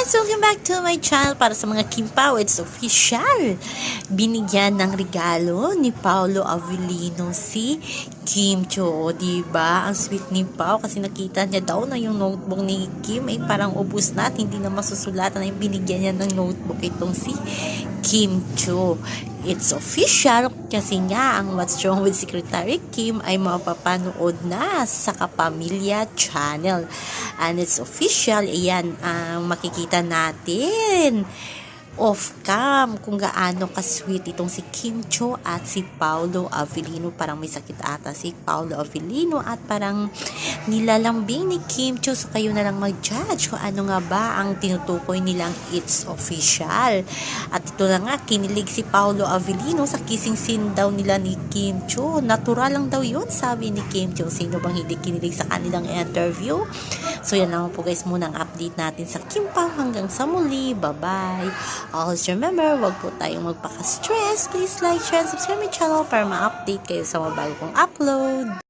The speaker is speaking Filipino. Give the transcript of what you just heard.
guys! Welcome back to my channel para sa mga Kim Pao. It's official! Binigyan ng regalo ni Paolo Avellino si Kim Cho. O, diba? Ang sweet ni Pao kasi nakita niya daw na yung notebook ni Kim ay parang ubus na hindi na masusulatan yung binigyan niya ng notebook itong si Kim Cho. It's official kasi nga ang What's Wrong with Secretary Kim ay mapapanood na sa Kapamilya Channel. And it's official, ayan ang makikita natin off cam kung gaano ka-sweet itong si Kim Cho at si Paolo Avellino. Parang may sakit ata si Paolo Avellino at parang nilalambing ni Kim Cho. So kayo na lang mag-judge kung ano nga ba ang tinutukoy nilang it's official. At ito na nga, kinilig si Paolo Avellino sa kissing scene daw nila ni Kim Cho. Natural lang daw yun, sabi ni Kim Cho. Sino bang hindi kinilig sa kanilang interview? So yan lang po guys muna ang update natin sa Kim Pao. Hanggang sa muli. Bye-bye. Always remember, wag po tayong magpaka-stress. Please like, share, and subscribe my channel para ma-update kayo sa mga bago kong upload.